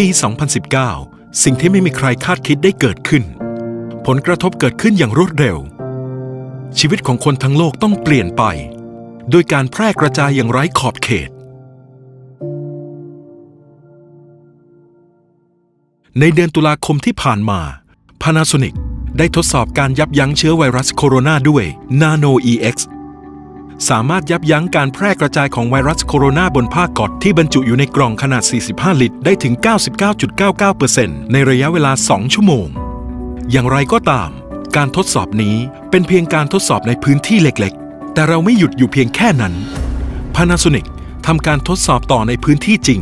ปี 2019 สิ่งที่ไม่มีใครคาดคิดได้เกิดขึ้น ผลกระทบเกิดขึ้นอย่างรวดเร็ว ชีวิตของคนทั้งโลกต้องเปลี่ยนไป โดยการแพร่กระจายอย่างไร้ขอบเขต ในเดือนตุลาคมที่ผ่านมา Panasonic ได้ทดสอบการยับยั้งเชื้อไวรัสโคโรนาด้วย Nano EX สามารถยับยั้งการแพร่กระจายของไวรัสโคโรนาบนผ้ากอตที่บรรจุอยู่ในกล่องขนาด 45 ลิตร ได้ถึง 99.99%ในระยะเวลา 2 ชั่วโมง อย่างไรก็ตาม การทดสอบนี้เป็นเพียงการทดสอบในพื้นที่เล็กๆ แต่เราไม่หยุดอยู่เพียงแค่นั้น Panasonic ทำการทดสอบต่อในพื้นที่จริง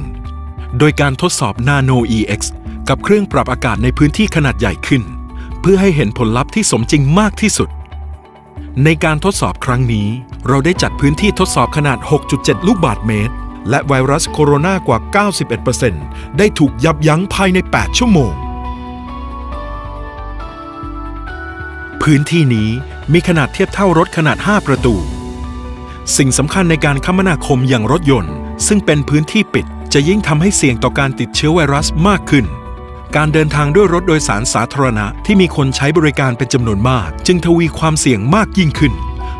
โดยการทดสอบ Nano EX กับเครื่องปรับอากาศในพื้นที่ขนาดใหญ่ขึ้น เพื่อให้เห็นผลลัพธ์ที่สมจริงมากที่สุด ในการทดสอบครั้งนี้ เราได้จัดพื้นที่ทดสอบขนาด 6.7 ลูกบาศก์เมตร และไวรัสโคโรนากว่า 91%ได้ถูกยับยั้งภายใน 8 ชั่วโมง พื้นที่นี้มีขนาดเทียบเท่ารถขนาด 5 ประตู สิ่งสำคัญในการคมนาคมอย่างรถยนต์ ซึ่งเป็นพื้นที่ปิดจะยิ่งทำให้เสี่ยงต่อการติดเชื้อไวรัสมากขึ้น การเดินทางด้วยรถโดยสารสาธารณะที่มีคนใช้บริการเป็นจำนวนมาก จึงทวีความเสี่ยงมากยิ่งขึ้น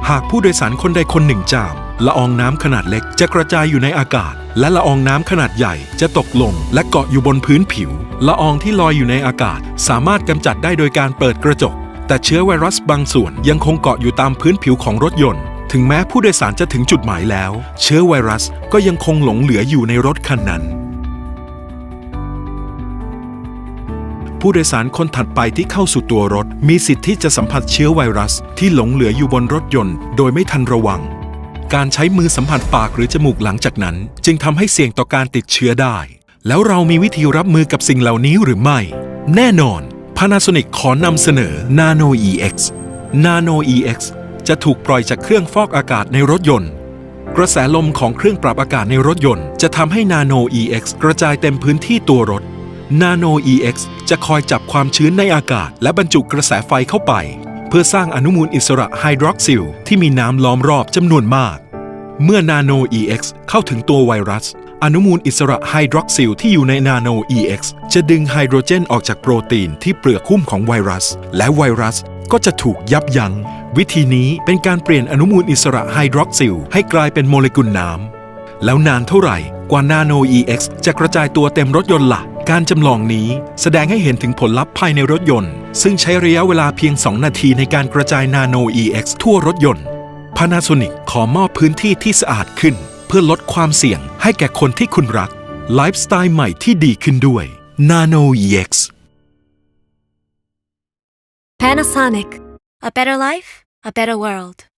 หากผู้โดยสารคนใดคนหนึ่งจาม ละอองน้ำขนาดเล็กจะกระจายอยู่ในอากาศ และละอองน้ำขนาดใหญ่จะตกลง และเกาะอยู่บนพื้นผิว ละอองที่ลอยอยู่ในอากาศ สามารถกำจัดได้โดยการเปิดกระจก แต่เชื้อไวรัสบางส่วนยังคงเกาะอยู่ตามพื้นผิวของรถยนต์ถึงแม้ผู้โดยสารจะถึงจุดหมายแล้ว เชื้อไวรัสก็ยังคงหลงเหลืออยู่ในรถคันนั้น ผู้โดยสารคนถัดไปที่เข้าสู่ตัวรถ มีสิทธิ์ที่จะสัมผัสเชื้อไวรัส ที่หลงเหลืออยู่บนรถยนต์ โดยไม่ทันระวัง การใช้มือสัมผัสปากหรือจมูกหลังจากนั้น จึงทำให้เสี่ยงต่อการติดเชื้อได้ แล้วเรามีวิธีรับมือกับสิ่งเหล่านี้หรือไม่ แน่นอน Panasonic ขอนำเสนอ Nano EX Nano EX จะถูกปล่อยจากเครื่องฟอกอากาศในรถยนต์ กระแสลมของเครื่องปรับอากาศในรถยนต์ จะทำให้ Nano EX กระจายเต็มพื้นที่ตัวรถ Nano EX จะคอยจับความชื้นในอากาศ และบรรจุกระแสไฟเข้าไป เพื่อสร้างอนุมูลอิสระไฮดรอกซิลที่มีน้ำล้อมรอบจำนวนมาก เมื่อ Nano EX เข้าถึงตัวไวรัส อนุมูลอิสระไฮดรอกซิลที่อยู่ใน Nano EX จะดึงไฮโดรเจนออกจากโปรตีนที่เปลือกหุ้มของไวรัส และไวรัสก็จะถูกยับยัง้ง วิธีนี้เป็นการเปลี่ยนอนุมูลอิสระไฮดรอกซิลให้กลายเป็นโมเลกุลน้ำแล้วนานเท่าไหร่กว่า Nano EX จะกระจายตัวเต็มรถยนต์ละ่ะ การจำลองนี้แสดงให้เห็นถึงผลลัพธ์ภายในรถยนต์ ซึ่งใช้ระยะเวลาเพียง 2 นาทีในการกระจาย Nano EX ทั่วรถยนต์ Panasonic ขอมอบพื้นที่ที่สะอาดขึ้น เพื่อลดความเสี่ยงให้แก่คนที่คุณรัก ไลฟ์สไตล์ใหม่ที่ดีขึ้นด้วย Nano EX Panasonic. A better life, a better world.